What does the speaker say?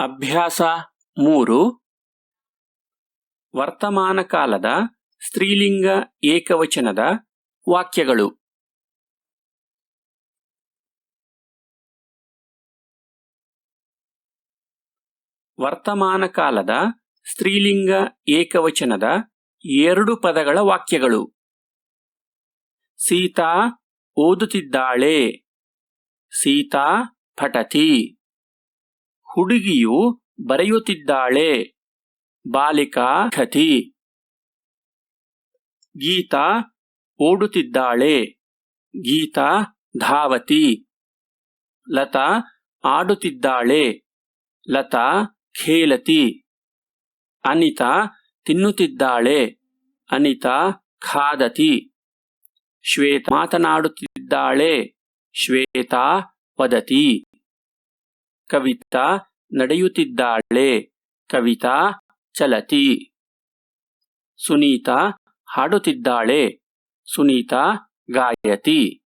ಅಭ್ಯಾಸ ಮೂರು. ವರ್ತಮಾನ ಕಾಲದ ಸ್ತ್ರೀಲಿಂಗ ಏಕವಚನದ ವಾಕ್ಯಗಳು. ವರ್ತಮಾನ ಕಾಲದ ಸ್ತ್ರೀಲಿಂಗ ಏಕವಚನದ ಎರಡು ಪದಗಳ ವಾಕ್ಯಗಳು. ಸೀತಾ ಓದುತ್ತಿದ್ದಾಳೆ. ಸೀತಾ ಪಠತಿ. ಹುಡುಗಿಯು ಬರೆಯುತ್ತಿದ್ದಾಳೆ. ಬಾಲಿಕಾ ಕಥಿ. ಗೀತಾ ಓಡುತ್ತಿದ್ದಾಳೆ. ಗೀತಾ ಧಾವತಿ. ಲತಾ ಆಡುತ್ತಿದ್ದಾಳೆ. ಲತಾ ಖೇಲತಿ. ಅನಿತಾ ತಿನ್ನುತ್ತಿದ್ದಾಳೆ. ಅನಿತಾ ಖಾದತಿ. ಶ್ವೇತ ಮಾತನಾಡುತ್ತಿದ್ದಾಳೆ. ಶ್ವೇತಾ ವದತಿ ಕವಿತಾ ನಡೆಯುತ್ತಿದ್ದಾಳೆ. ಕವಿತಾ ಚಲತಿ. ಸುನೀತಾ ಹಾಡುತ್ತಿದ್ದಾಳೆ. ಸುನೀತಾ ಗಾಯತಿ.